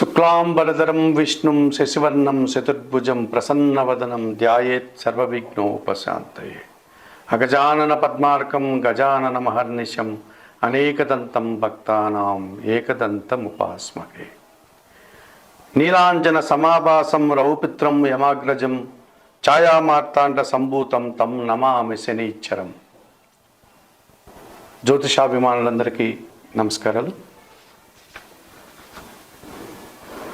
శుక్లాంబరధరం విష్ణుం శశివర్ణం చతుర్భుజం ప్రసన్నవదనం ధ్యాయేత్ సర్వవిఘ్నోపశాంతయే అగజానన పద్మార్కం గజానన మహర్నిశం అనేకదంతం భక్తానాం ఏకదంతముపాస్మహే నీలాంజన సమాభాసం రౌపిత్రం యమాగ్రజం ఛాయామార్తాండ సంభూతం తం నమామి శనీశ్వరం జ్యోతిషాభిమానులందరికీ నమస్కారాలు.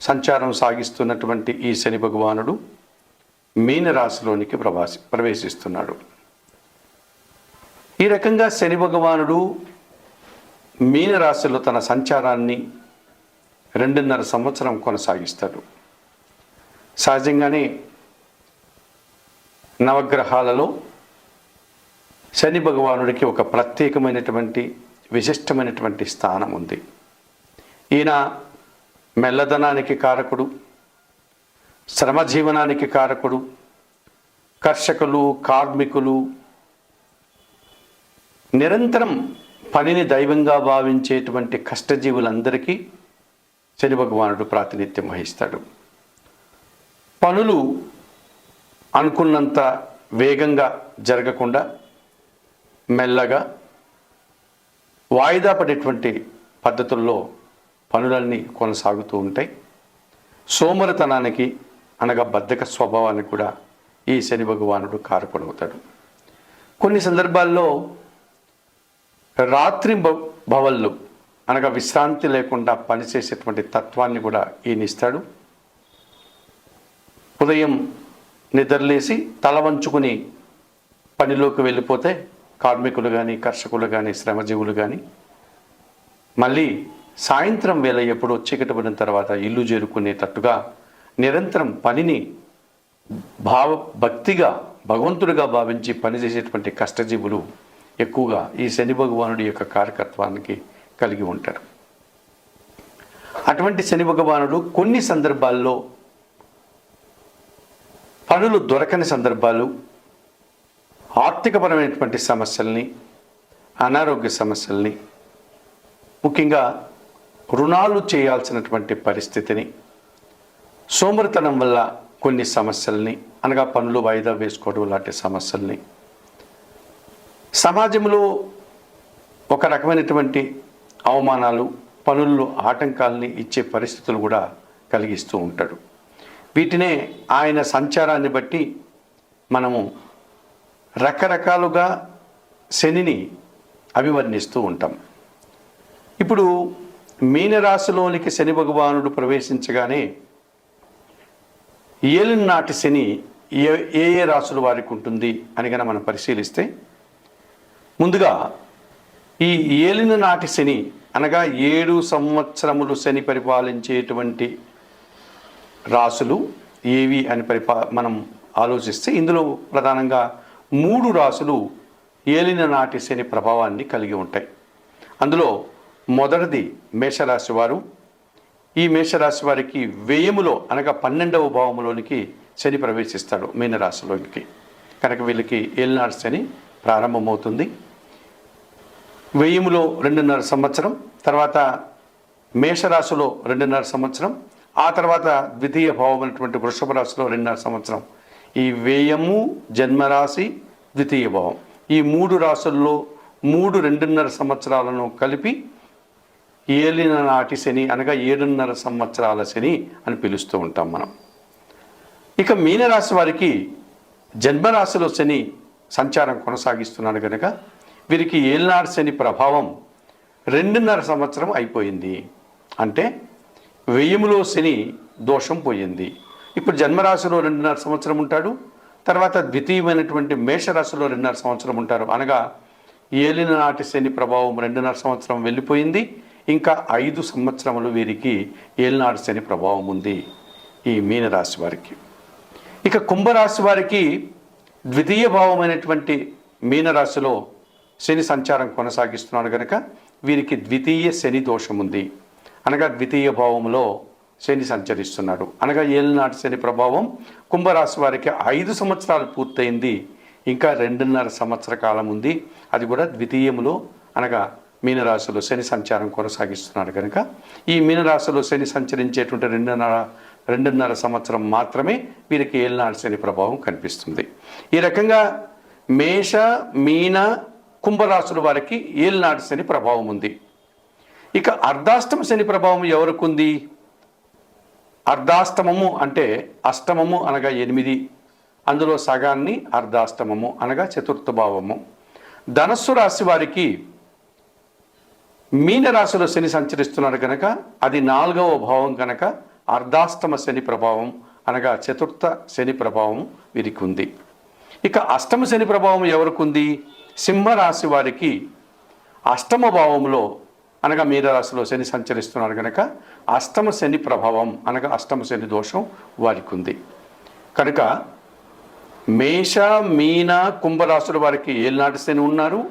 సంచారం సాగిస్తున్నటువంటి ఈ శని భగవానుడు మీనరాశిలోనికి ప్రవాసి ప్రవేశిస్తున్నాడు. ఈ రకంగా శని భగవానుడు మీనరాశిలో తన సంచారాన్ని రెండున్నర సంవత్సరం కొనసాగిస్తాడు. సహజంగానే నవగ్రహాలలో శని భగవానుడికి ఒక ప్రత్యేకమైనటువంటి విశిష్టమైనటువంటి స్థానం ఉంది. ఈయన మెల్లదనానికి కారకుడు శ్రమజీవనానికి కారకుడు కర్షకులు కార్మికులు నిరంతరం పనిని దైవంగా భావించేటువంటి కష్టజీవులందరికీ శని భగవానుడు ప్రాతినిధ్యం వహిస్తాడు. పనులు అనుకున్నంత వేగంగా జరగకుండా మెల్లగా వాయిదా పడేటువంటి పద్ధతుల్లో పనులన్నీ కొనసాగుతూ ఉంటాయి. సోమరితనానికి అనగా బద్ధక స్వభావానికి కూడా ఈ శని భగవానుడు కారకుడవుతాడు. కొన్ని సందర్భాల్లో రాత్రి భ- భవళ్ళు అనగా విశ్రాంతి లేకుండా పనిచేసేటువంటి తత్వాన్ని కూడా ఈయన ఇస్తాడు ఉదయం నిద్రలేసి తల వంచుకుని పనిలోకి వెళ్ళిపోతే కార్మికులు కానీ కర్షకులు కానీ శ్రమజీవులు కానీ మళ్ళీ సాయంత్రం వేళ ఎప్పుడో చీకటి పడిన తర్వాత ఇల్లు చేరుకునేటట్టుగా నిరంతరం పనిని భావ భక్తిగా భగవంతుడిగా భావించి పనిచేసేటువంటి కష్టజీవులు ఎక్కువగా ఈ శని భగవానుడి యొక్క కార్యకత్వానికి కలిగి ఉంటారు. అటువంటి శని భగవానుడు కొన్ని సందర్భాల్లో పనులు దొరకని సందర్భాలు ఆర్థికపరమైనటువంటి సమస్యల్ని అనారోగ్య సమస్యల్ని ముఖ్యంగా రుణాలు చేయాల్సినటువంటి పరిస్థితిని సోమరితనం వల్ల కొన్ని సమస్యల్ని అనగా పనులు వాయిదా వేసుకోవడం లాంటి సమస్యల్ని. సమాజంలో ఒక రకమైనటువంటి అవమానాలు పనుల్లో ఆటంకాలని ఇచ్చే పరిస్థితులు కూడా కలిగిస్తూ ఉంటాడు. వీటినే ఆయన సంచారాన్ని బట్టి మనము రకరకాలుగా శనిని అభివర్ణిస్తూ ఉంటాం. ఇప్పుడు మీనరాశిలోనికి శని భగవానుడు ప్రవేశించగానే ఏలినాటి శని ఏ ఏ ఏ రాశుల వారికి ఉంటుంది అని కనుక మనం పరిశీలిస్తే ముందుగా ఈ ఏలిన నాటి శని అనగా ఏడు సంవత్సరములు శని పరిపాలించేటువంటి రాసులు ఏవి అని పరిపా మనం ఆలోచిస్తే ఇందులో ప్రధానంగా మూడు రాసులు ఏలిన నాటి శని ప్రభావాన్ని కలిగి ఉంటాయి. అందులో మొదటిది మేషరాశి వారు. ఈ మేషరాశి వారికి వ్యయములో అనగా పన్నెండవ భావములోనికి శని ప్రవేశిస్తాడు మీనరాశిలోనికి. కనుక వీళ్ళకి ఏలినాడు శని ప్రారంభమవుతుంది. వేయములో రెండున్నర సంవత్సరం తర్వాత మేషరాశిలో రెండున్నర సంవత్సరం ఆ తర్వాత ద్వితీయ భావం అయినటువంటి వృషభ రాశిలో రెండున్నర సంవత్సరం. ఈ వ్యయము జన్మరాశి ద్వితీయ భావం. ఈ మూడు రాశుల్లో మూడు రెండున్నర సంవత్సరాలను కలిపి ఏలిన నాటి శని అనగా ఏడున్నర సంవత్సరాల శని అని పిలుస్తూ ఉంటాం మనం. ఇక మీనరాశి వారికి జన్మరాశిలో శని సంచారం కొనసాగిస్తున్నాడు కనుక వీరికి ఏలినాడు శని ప్రభావం రెండున్నర సంవత్సరం అయిపోయింది. అంటే వెయ్యిములో శని దోషం పోయింది. ఇప్పుడు జన్మరాశిలో రెండున్నర సంవత్సరం ఉంటాడు తర్వాత ద్వితీయమైనటువంటి మేషరాశిలో రెండున్నర సంవత్సరం ఉంటారు. అనగా ఏలిన నాటి శని ప్రభావం రెండున్నర సంవత్సరం వెళ్ళిపోయింది. ఇంకా ఐదు సంవత్సరములు వీరికి ఏలినాడు శని ప్రభావం ఉంది ఈ మీనరాశి వారికి. ఇక కుంభరాశి వారికి ద్వితీయ భావమైనటువంటి మీనరాశిలో శని సంచారం కొనసాగిస్తున్నాడు కనుక వీరికి ద్వితీయ శని దోషం ఉంది. అనగా ద్వితీయ భావంలో శని సంచరిస్తున్నాడు. అనగా ఏలినాటి శని ప్రభావం కుంభరాశి వారికి ఐదు సంవత్సరాలు పూర్తయింది. ఇంకా రెండున్నర సంవత్సర కాలం ఉంది. అది కూడా ద్వితీయములో అనగా మీనరాశిలో శని సంచారం కొనసాగిస్తున్నారు కనుక ఈ మీనరాశిలో శని సంచరించేటువంటి రెండున్నర రెండున్నర సంవత్సరం మాత్రమే వీరికి ఏలినాటి శని ప్రభావం కనిపిస్తుంది. ఈ రకంగా మేష మీన కుంభరాశుల వారికి ఏలినాటి శని ప్రభావం ఉంది. ఇక అర్ధాష్టమ శని ప్రభావం ఎవరికి ఉంది అర్ధాష్టమము అంటే అష్టమము అనగా ఎనిమిది అందులో సగాన్ని అర్ధాష్టమము అనగా చతుర్థ భావము. ధనస్సు రాశి వారికి మీనరాశిలో శని సంచరిస్తున్నాడు కనుక అది నాలుగవ భావం కనుక అర్ధాష్టమ శని ప్రభావం అనగా చతుర్థ శని ప్రభావం వీరికి ఉంది. ఇక అష్టమ శని ప్రభావం ఎవరికి ఉంది? సింహరాశి వారికి అష్టమ భావంలో అనగా మీనరాశిలో శని సంచరిస్తున్నారు కనుక అష్టమ శని ప్రభావం అనగా అష్టమ శని దోషం వారికి ఉంది. కనుక మేష మీన కుంభరాశుల వారికి ఏలినాటి శని ఉన్నారు.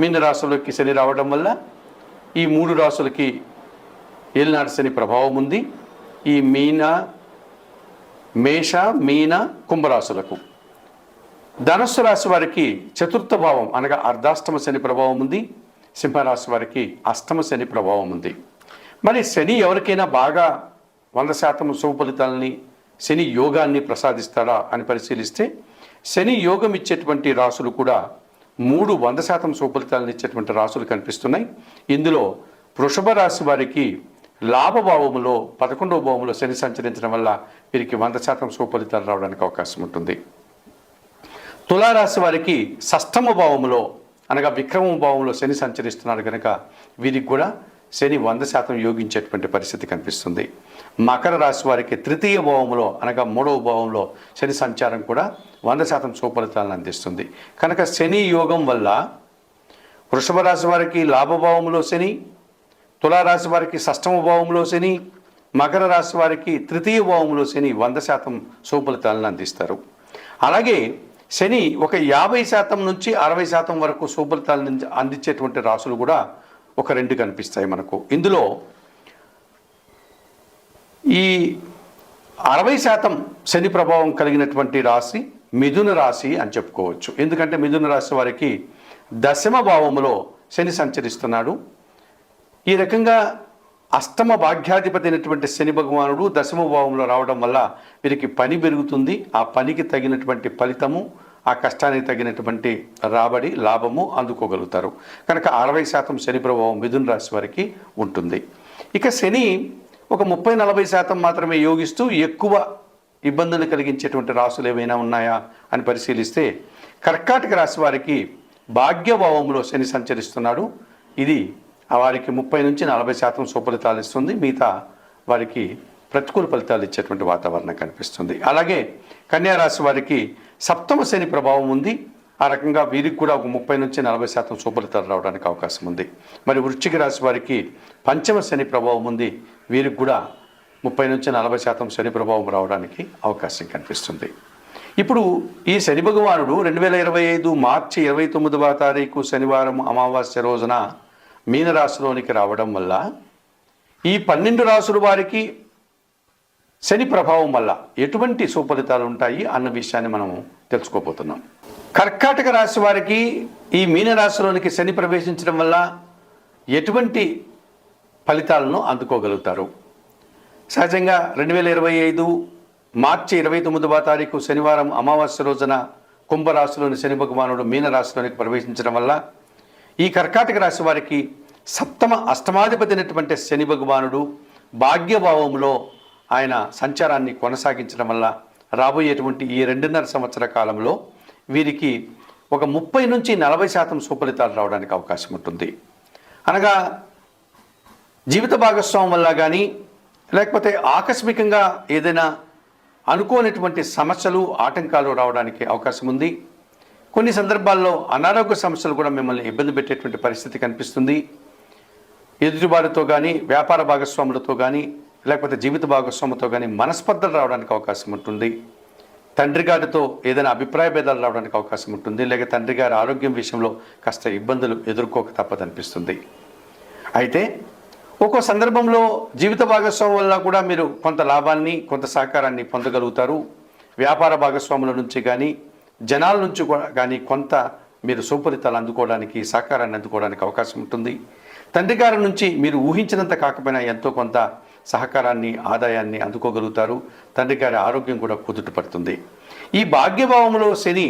మీనరాశులకి శని రావడం వల్ల ఈ మూడు రాశులకి ఏలినాటి శని ప్రభావం ఉంది. ఈ మీన మేష మీన కుంభరాశులకు ధనస్సు రాశి వారికి చతుర్థ భావం అనగా అర్ధాష్టమ శని ప్రభావం ఉంది. సింహరాశి వారికి అష్టమ శని ప్రభావం ఉంది. మరి శని ఎవరికైనా బాగా వంద శాతం శుభ ఫలితాలని శని యోగాన్ని ప్రసాదిస్తాడా అని పరిశీలిస్తే శని యోగం ఇచ్చేటువంటి రాసులు కూడా మూడు వంద శాతం సుఫలితాలను ఇచ్చేటువంటి రాసులు కనిపిస్తున్నాయి. ఇందులో వృషభ రాశి వారికి లాభభావములో పదకొండవ భావంలో శని సంచరించడం వల్ల వీరికి వంద శాతం సుఫలితాలు రావడానికి అవకాశం ఉంటుంది. తులారాశి వారికి షష్టమ భావములో అనగా విక్రమ భావంలో శని సంచరిస్తున్నారు కనుక వీరికి కూడా శని వంద శాతం యోగించేటువంటి పరిస్థితి కనిపిస్తుంది. మకర రాశి వారికి తృతీయ భావంలో అనగా మూడవ భావంలో శని సంచారం కూడా వంద శాతం సుఫలితాలను అందిస్తుంది. కనుక శని యోగం వల్ల వృషభ రాశి వారికి లాభభావంలో శని తులారాశి వారికి షష్టమ భావంలో శని మకర రాశి వారికి తృతీయ భావంలో శని వంద శాతం సుఫలితాలను అందిస్తారు. అలాగే శని ఒక యాభై శాతం నుంచి అరవై శాతం వరకు సుఫలితాలను అందించేటువంటి రాసులు కూడా ఒక రెండు కనిపిస్తాయి మనకు. ఇందులో ఈ అరవై శాతం శని ప్రభావం కలిగినటువంటి రాశి మిథున రాశి అని చెప్పుకోవచ్చు. ఎందుకంటే మిథున రాశి వారికి దశమ భావములో శని సంచరిస్తున్నాడు. ఈ రకంగా అష్టమ భాగ్యాధిపతి అయినటువంటి శని భగవానుడు దశమ భావంలో రావడం వల్ల వీరికి పని పెరుగుతుంది. ఆ పనికి తగినటువంటి ఫలితము ఆ కష్టానికి తగినటువంటి రాబడి లాభము అందుకోగలుగుతారు. కనుక అరవై శాతం శని ప్రభావం మిథున రాశి వారికి ఉంటుంది. ఇక శని ఒక ముప్పై నలభై శాతం మాత్రమే యోగిస్తూ ఎక్కువ ఇబ్బందులు కలిగించేటువంటి రాసులు ఏవైనా ఉన్నాయా అని పరిశీలిస్తే కర్కాటక రాశి వారికి భాగ్యభావంలో శని సంచరిస్తున్నాడు. ఇది వారికి ముప్పై నుంచి నలభై శాతం సుఫలితాలు ఇస్తుంది. మిగతా వారికి ప్రతికూల ఫలితాలు ఇచ్చేటువంటి వాతావరణం కనిపిస్తుంది. అలాగే కన్యా రాశి వారికి సప్తమ శని ప్రభావం ఉంది. ఆ రకంగా వీరికి కూడా ఒక ముప్పై నుంచి నలభై శాతం సుఫలితాలు రావడానికి అవకాశం ఉంది. మరి వృశ్చిక రాశి వారికి పంచమ శని ప్రభావం ఉంది. వీరికి కూడా ముప్పై నుంచి నలభై శాతం శని ప్రభావం రావడానికి అవకాశం కనిపిస్తుంది. ఇప్పుడు ఈ శని భగవానుడు రెండు వేల ఇరవై ఐదు మార్చి ఇరవై తొమ్మిదవ తారీఖు శనివారం అమావాస్య రోజున మీనరాశిలోనికి రావడం వల్ల ఈ పన్నెండు రాసుల వారికి శని ప్రభావం వల్ల ఎటువంటి సుఫలితాలు ఉంటాయి అన్న విషయాన్ని మనం తెలుసుకోబోతున్నాం. కర్కాటక రాశి వారికి ఈ మీనరాశిలోనికి శని ప్రవేశించడం వల్ల ఎటువంటి ఫలితాలను అందుకోగలుగుతారు. సహజంగా రెండు వేల ఇరవై ఐదు మార్చి ఇరవై తొమ్మిదవ తారీఖు శనివారం అమావాస్య రోజున కుంభరాశిలోని శని భగవానుడు మీనరాశిలోనికి ప్రవేశించడం వల్ల ఈ కర్కాటక రాశి వారికి సప్తమ అష్టమాధిపతి అయినటువంటి శని భగవానుడు భాగ్యభావంలో ఆయన సంచారాన్ని కొనసాగించడం వల్ల రాబోయేటువంటి ఈ రెండున్నర సంవత్సర కాలంలో వీరికి ఒక ముప్పై నుంచి నలభై శాతం సుఫలితాలు రావడానికి అవకాశం ఉంటుంది. అనగా జీవిత భాగస్వామి వల్ల కానీ లేకపోతే ఆకస్మికంగా ఏదైనా అనుకోనటువంటి సమస్యలు ఆటంకాలు రావడానికి అవకాశం ఉంది. కొన్ని సందర్భాల్లో అనారోగ్య సమస్యలు కూడా మిమ్మల్ని ఇబ్బంది పెట్టేటువంటి పరిస్థితి కనిపిస్తుంది. ఎదుటివారితో కానీ వ్యాపార భాగస్వాములతో కానీ లేకపోతే జీవిత భాగస్వామితో కానీ మనస్పర్ధలు రావడానికి అవకాశం ఉంటుంది. తండ్రి గారితో ఏదైనా అభిప్రాయ భేదాలు రావడానికి అవకాశం ఉంటుంది. లేక తండ్రి గారి ఆరోగ్యం విషయంలో కాస్త ఇబ్బందులు ఎదుర్కోక తప్పదనిపిస్తుంది. అయితే ఒక్కో సందర్భంలో జీవిత భాగస్వామి వల్ల కూడా మీరు కొంత లాభాన్ని కొంత సహకారాన్ని పొందగలుగుతారు. వ్యాపార భాగస్వాముల నుంచి కానీ జనాల నుంచి కూడా కానీ కొంత మీరు సుపరితాలు అందుకోవడానికి సహకారాన్ని అందుకోవడానికి అవకాశం ఉంటుంది. తండ్రి గారి నుంచి మీరు ఊహించినంత కాకపోయినా ఎంతో కొంత సహకారాన్ని ఆదాయాన్ని అందుకోగలుగుతారు. తండ్రి గారి ఆరోగ్యం కూడా కుదుటపడుతుంది ఈ భాగ్యభావంలో శని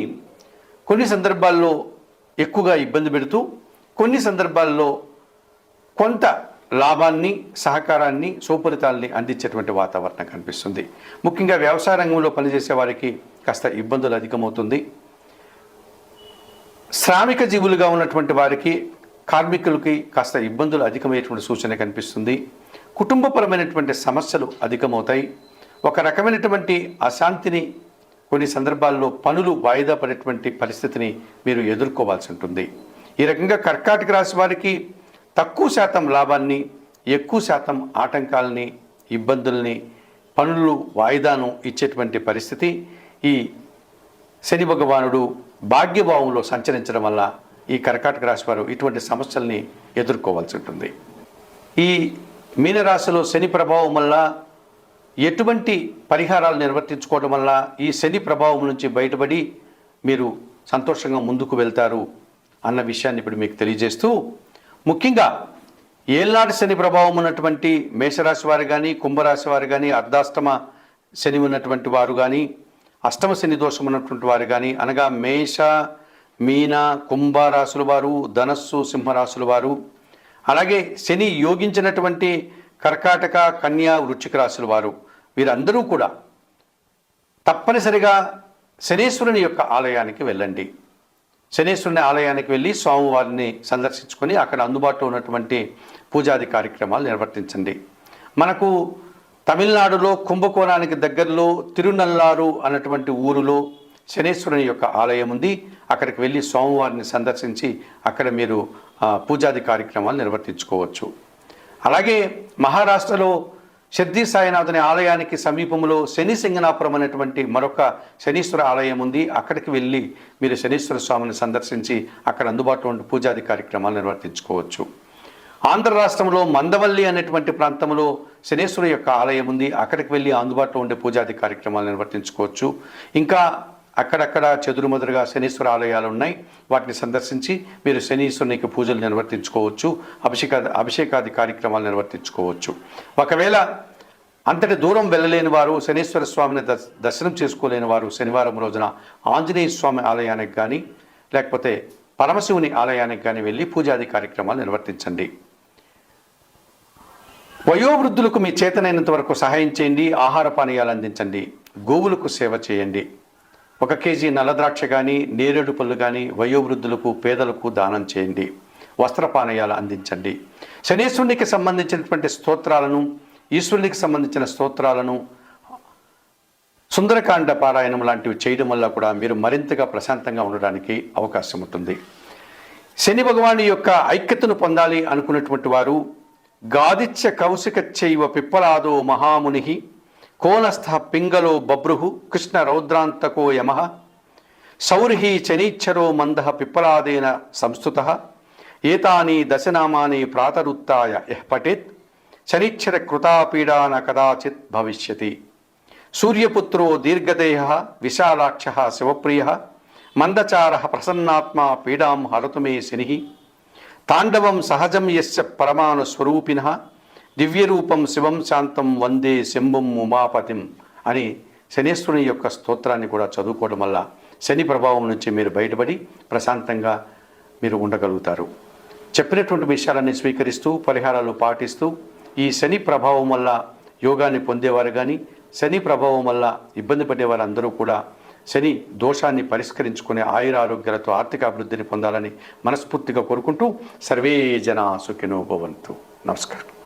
కొన్ని సందర్భాల్లో ఎక్కువగా ఇబ్బంది పెడుతూ కొన్ని సందర్భాల్లో కొంత లాభాన్ని సహకారాన్ని సోపరితాల్ని అందించేటువంటి వాతావరణం కనిపిస్తుంది. ముఖ్యంగా వ్యవసాయ రంగంలో పనిచేసే వారికి కాస్త ఇబ్బందులు అధికమవుతుంది. శ్రామిక జీవులుగా ఉన్నటువంటి వారికి కార్మికులకి కాస్త ఇబ్బందులు అధికమయ్యేటువంటి సూచన కనిపిస్తుంది. కుటుంబపరమైనటువంటి సమస్యలు అధికమవుతాయి. ఒక రకమైనటువంటి అశాంతిని కొన్ని సందర్భాల్లో పనులు వాయిదా పడేటువంటి పరిస్థితిని మీరు ఎదుర్కోవాల్సి ఉంటుంది. ఈ రకంగా కర్కాటక రాశి వారికి తక్కువ శాతం లాభాన్ని ఎక్కువ శాతం ఆటంకాలని ఇబ్బందుల్ని పనులు వాయిదాను ఇచ్చేటువంటి పరిస్థితి ఈ శని భగవానుడు భాగ్యభావంలో సంచరించడం వల్ల ఈ కర్కాటక రాశి వారు ఇటువంటి సమస్యల్ని ఎదుర్కోవాల్సి ఉంటుంది. ఈ మీనరాశిలో శని ప్రభావం వల్ల ఎటువంటి పరిహారాలు నిర్వర్తించుకోవడం వల్ల ఈ శని ప్రభావం నుంచి బయటపడి మీరు సంతోషంగా ముందుకు వెళ్తారు అన్న విషయాన్ని ఇప్పుడు మీకు తెలియజేస్తూ ముఖ్యంగా ఏళ్ళనాటి శని ప్రభావం ఉన్నటువంటి మేషరాశి వారు కానీ కుంభరాశి వారు కానీ అర్ధాష్టమ శని ఉన్నటువంటి వారు కానీ అష్టమ శని దోషం ఉన్నటువంటి వారు కానీ అనగా మేష మీన కుంభ రాశుల వారు ధనస్సు సింహరాశుల వారు అలాగే శని యోగించినటువంటి కర్కాటక కన్యా వృచ్చిక రాశుల వారు వీరందరూ కూడా తప్పనిసరిగా శనీశ్వరుని యొక్క ఆలయానికి వెళ్ళండి. శనేశ్వరుని ఆలయానికి వెళ్ళి స్వామివారిని సందర్శించుకొని అక్కడ అందుబాటులో ఉన్నటువంటి పూజాది కార్యక్రమాలు నిర్వర్తించండి. మనకు తమిళనాడులో కుంభకోణానికి దగ్గరలో తిరునల్లారు అన్నటువంటి ఊరులో శనేశ్వరుని యొక్క ఆలయం ఉంది. అక్కడికి వెళ్ళి స్వామివారిని సందర్శించి అక్కడ మీరు పూజాది కార్యక్రమాలు నిర్వర్తించుకోవచ్చు. అలాగే మహారాష్ట్రలో షిర్దీ సాయినాథుని ఆలయానికి సమీపంలో శని సింగనాపురం అనేటువంటి మరొక శనీశ్వర ఆలయం ఉంది. అక్కడికి వెళ్ళి మీరు శనీశ్వర స్వామిని సందర్శించి అక్కడ అందుబాటులో ఉండే పూజాది కార్యక్రమాలు నిర్వర్తించుకోవచ్చు. ఆంధ్ర రాష్ట్రంలో మందవల్లి అనేటువంటి ప్రాంతంలో శనేశ్వర యొక్క ఆలయం ఉంది. అక్కడికి వెళ్ళి అందుబాటులో ఉండే పూజాది కార్యక్రమాలు నిర్వర్తించుకోవచ్చు. ఇంకా అక్కడక్కడ చెదురుమదురుగా శనీశ్వర ఆలయాలు ఉన్నాయి వాటిని సందర్శించి మీరు శనీశ్వరునికి పూజలు నిర్వర్తించుకోవచ్చు అభిషేక అభిషేకాది కార్యక్రమాలు నిర్వర్తించుకోవచ్చు. ఒకవేళ అంతటి దూరం వెళ్ళలేని వారు శనీశ్వర స్వామిని దర్శనం చేసుకోలేని వారు శనివారం రోజున ఆంజనేయ స్వామి ఆలయానికి కానీ లేకపోతే పరమశివుని ఆలయానికి కానీ వెళ్ళి పూజాది కార్యక్రమాలు నిర్వర్తించండి. వయోవృద్ధులకు మీ చేతనైనంత వరకు సహాయం చేయండి ఆహార పానీయాలు అందించండి గోవులకు సేవ చేయండి. ఒక కేజీ నల్లద్రాక్ష కానీ నేరేడు పళ్ళు కానీ వయోవృద్ధులకు పేదలకు దానం చేయండి. వస్త్రపానీయాలు అందించండి. శనీశ్వరునికి సంబంధించినటువంటి స్తోత్రాలను ఈశ్వరునికి సంబంధించిన స్తోత్రాలను సుందరకాండ పారాయణం లాంటివి చేయడం వల్ల కూడా మీరు మరింతగా ప్రశాంతంగా ఉండడానికి అవకాశం ఉంటుంది. శని భగవాని యొక్క ఐక్యతను పొందాలి అనుకున్నటువంటి వారు గాదిత్య కౌశిక చైవ పిప్పలాదో మహాముని కోనస్థ పింగలో బభ్రుహు కృష్ణ రౌద్రాంతకో యమ సౌర్హి చనీచ్చరో మంద పిప్పలాదేన సంస్థుత ఏతాని దశనామాని ప్రాతరుత్తాయ యః పఠేత్ శనిచ్చర కృతాపీడాన కదాచిత్ భవిష్యతి. సూర్యపుత్రో దీర్ఘదేహ విశాలాక్ష శివప్రియ మందచార ప్రసన్నాత్మా పీడాం హరతు మే శని. తాండవం సహజం యస్య పరమాణు స్వరూపిణ దివ్యరూపం శివం శాంతం వందే శంభం ఉమాపతిం అని శనేశ్వరుని యొక్క స్తోత్రాన్ని కూడా చదువుకోవడం వల్ల శని ప్రభావం నుంచి మీరు బయటపడి ప్రశాంతంగా మీరు ఉండగలుగుతారు. చెప్పినటువంటి విషయాలన్నీ స్వీకరిస్తూ పరిహారాలు పాటిస్తూ ఈ శని ప్రభావం వల్ల యోగాన్ని పొందేవారు కానీ శని ప్రభావం వల్ల ఇబ్బంది పడేవారు అందరూ కూడా శని దోషాన్ని పరిష్కరించుకునే ఆయుర ఆరోగ్యాలతో ఆర్థిక అభివృద్ధిని పొందాలని మనస్ఫూర్తిగా కోరుకుంటూ సర్వే జన సుఖినో భవంతు. నమస్కారం.